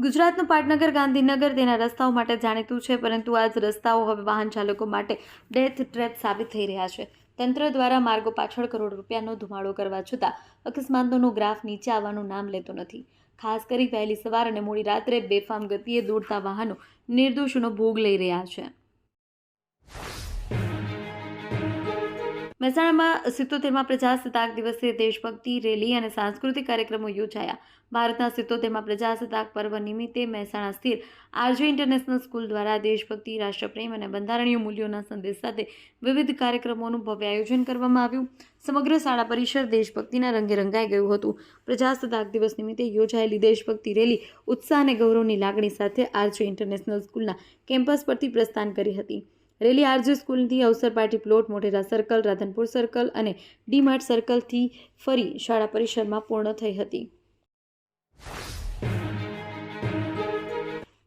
ગુજરાતનું પાટનગર, ગાંધીનગર તેના રસ્તાઓ માટે જાણીતું છે, પરંતુ આ જ રસ્તાઓ હવે વાહન ચાલકો માટે ડેથ ટ્રેપ સાબિત થઈ રહ્યા છે. તંત્ર દ્વારા માર્ગો પાછળ કરોડ રૂપિયાનો ધુમાડો કરવા છતાં અકસ્માતોનો ગ્રાફ નીચે આવવાનું નામ લેતો નથી. ખાસ કરી વહેલી સવાર અને મોડી રાત્રે બેફામ ગતિએ દોડતા વાહનો નિર્દોષોનો ભોગ લઈ રહ્યા છે. મહેસાણામાં સિત્તોતેરમાં પ્રજાસત્તાક દિવસે દેશભક્તિ, રેલી અને સાંસ્કૃતિક કાર્યક્રમો યોજાયા. ભારતના સિત્તોતેરમાં પ્રજાસત્તાક પર્વ નિમિત્તે મહેસાણા સ્થિત આરજે ઇન્ટરનેશનલ સ્કૂલ દ્વારા દેશભક્તિ, રાષ્ટ્રપ્રેમ અને બંધારણીય મૂલ્યોના સંદેશ સાથે વિવિધ કાર્યક્રમોનું ભવ્ય આયોજન કરવામાં આવ્યું. સમગ્ર શાળા પરિસર દેશભક્તિના રંગે રંગાઈ ગયું હતું. પ્રજાસત્તાક દિવસ નિમિત્તે યોજાયેલી દેશભક્તિ રેલી ઉત્સાહ અને ગૌરવની લાગણી સાથે આરજે ઇન્ટરનેશનલ સ્કૂલના કેમ્પસ પરથી પ્રસ્થાન કરી હતી. રેલી આરજે સ્કૂલથી અવસર party plot Motera circle Radhanpur circle અને ડીમાર્ટ સર્કલથી ફરી શાળા પરિસરમાં પૂર્ણ થઈ હતી.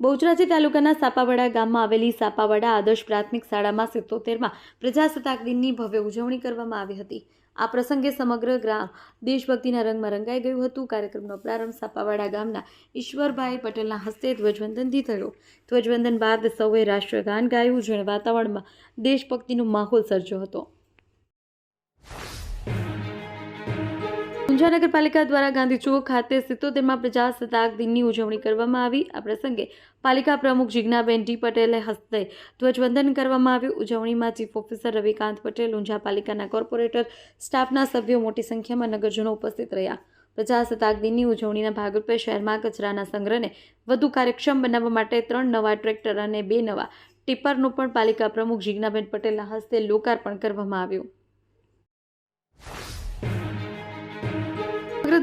બહુચરાજી તાલુકાના સાપાવાડા ગામમાં આવેલી સાપાવાડા આદર્શ પ્રાથમિક શાળામાં સિત્તોતેરમાં પ્રજાસત્તાક દિનની ભવ્ય ઉજવણી કરવામાં આવી હતી. આ પ્રસંગે સમગ્ર ગ્રામ દેશભક્તિના રંગમાં રંગાઈ ગયું હતું. કાર્યક્રમનો પ્રારંભ સાપાવાડા ગામના ઈશ્વરભાઈ પટેલના હસ્તે ધ્વજવંદનથી થયો. ધ્વજવંદન બાદ સૌએ રાષ્ટ્રગાન ગાયું. જેણે વાતાવરણમાં દેશભક્તિનો માહોલ સર્જ્યો હતો. ઊંઝા દ્વારા ગાંધી ચોક ખાતે સિત્તોતેરમાં પ્રજાસત્તાક દિનની ઉજવણી કરવામાં આવી. આ પ્રસંગે પાલિકા પ્રમુખ જિજ્ઞાબેન ડી પટેલે હસ્તે ધ્વજવંદન કરવામાં આવ્યું. ઉજવણીમાં ચીફ ઓફિસર રવિકાંત પટેલ ઊંઝા પાલિકાના કોર્પોરેટર, સ્ટાફના સભ્યો મોટી સંખ્યામાં નગરજનો ઉપસ્થિત રહ્યા. પ્રજાસત્તાક દિનની ઉજવણીના ભાગરૂપે શહેરમાં કચરાના સંગ્રહને વધુ કાર્યક્ષમ બનાવવા માટે ત્રણ નવા ટ્રેક્ટર અને બે નવા ટિપ્પરનું પણ પાલિકા પ્રમુખ જિજ્ઞાબેન પટેલના હસ્તે લોકાર્પણ કરવામાં આવ્યું.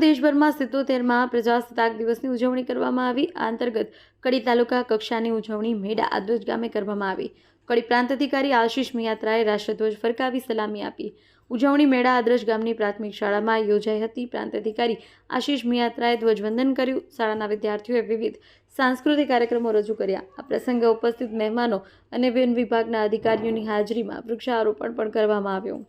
દેશભરમાં સિત્તોતેરમાં પ્રજાસત્તાક દિવસની ઉજવણી કરવામાં આવી. આ અંતર્ગત કડી તાલુકા કક્ષાની ઉજવણી મેડા આદોજ ગામે કરવામાં આવી. કડી પ્રાંત અધિકારી આશીષ મિયાત્રાએ રાષ્ટ્રધ્વજ ફરકાવી સલામી આપી. ઉજવણી મેળા આદ્રશ ગામની પ્રાથમિક શાળામાં યોજાઈ હતી. પ્રાંત અધિકારી આશીષ મિયાત્રાએ ધ્વજવંદન કર્યું. શાળાના વિદ્યાર્થીઓએ વિવિધ સાંસ્કૃતિક કાર્યક્રમો રજૂ કર્યા. આ પ્રસંગે ઉપસ્થિત મહેમાનો અને વન વિભાગના અધિકારીઓની હાજરીમાં વૃક્ષારોપણ પણ કરવામાં આવ્યું.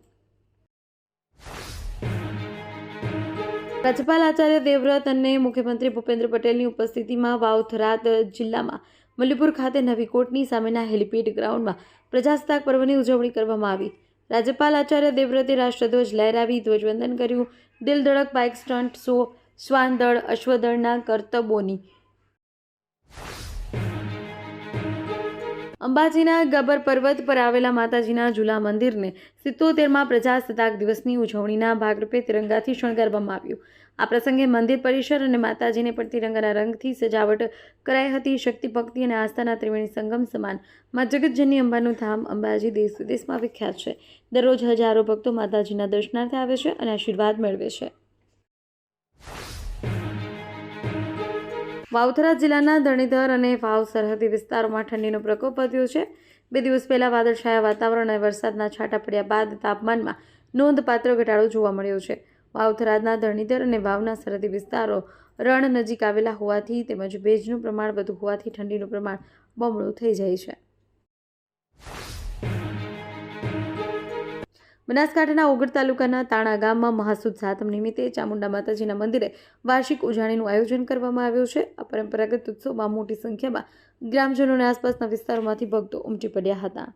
રાજ્યપાલ આચાર્ય દેવવ્રત અને મુખ્યમંત્રી ભૂપેન્દ્ર પટેલની ઉપસ્થિતિમાં વાવથરાદ જિલ્લામાં મલ્લીપુર ખાતે નવી કોટની સામેના હેલિપેડ ગ્રાઉન્ડમાં પ્રજાસત્તાક પર્વની ઉજવણી કરવામાં આવી. રાજ્યપાલ આચાર્ય દેવવ્રતે રાષ્ટ્રધ્વજ લહેરાવી ધ્વજવંદન કર્યું. દિલ ધડક બાઇક સ્ટન્ટ શો, શ્વાનદળ, અશ્વદળના કરતબોની અંબાજીના ગબર પર્વત પર આવેલા માતાજીના ઝૂલા મંદિરને સિત્તોતેરમાં પ્રજાસત્તાક દિવસની ઉજવણીના ભાગરૂપે તિરંગાથી શણગારવામાં આવ્યું. આ પ્રસંગે મંદિર પરિસર અને માતાજીને પણ તિરંગાના રંગથી સજાવટ કરાઈ હતી. શક્તિ ભક્તિ અને આસ્થાના ત્રિવેણી સંગમ સમાન મા જગતજનની અંબાનું ધામ અંબાજી દેશ વિદેશમાં વિખ્યાત છે. દરરોજ હજારો ભક્તો માતાજીના દર્શનાર્થે આવે છે અને આશીર્વાદ મેળવે છે. વાવથરા જિલ્લાના ધણીધર અને વાવ સરહદી વિસ્તારોમાં ઠંડીનો પ્રકોપ વધ્યો છે. બે દિવસ પહેલાં વાદળછાયા વાતાવરણ અને વરસાદના છાંટા પડ્યા બાદ તાપમાનમાં નોંધપાત્ર ઘટાડો જોવા મળ્યો છે. વાવથરાના ધણીધર અને વાવના સરહદી વિસ્તારો રણ નજીક આવેલા હોવાથી તેમજ ભેજનું પ્રમાણ વધુ હોવાથી ઠંડીનું પ્રમાણ બમણું થઈ જાય છે. બનાસકાંઠાના ઓગળ તાલુકાના તાણા ગામમાં મહાસુદ સાતમ નિમિત્તે ચામુંડા માતાજીના મંદિરે વાર્ષિક ઉજાણીનું આયોજન કરવામાં આવ્યું છે. આ પરંપરાગત ઉત્સવમાં મોટી સંખ્યામાં ગ્રામજનો અને આસપાસના વિસ્તારોમાંથી ભક્તો ઉમટી પડ્યા હતા.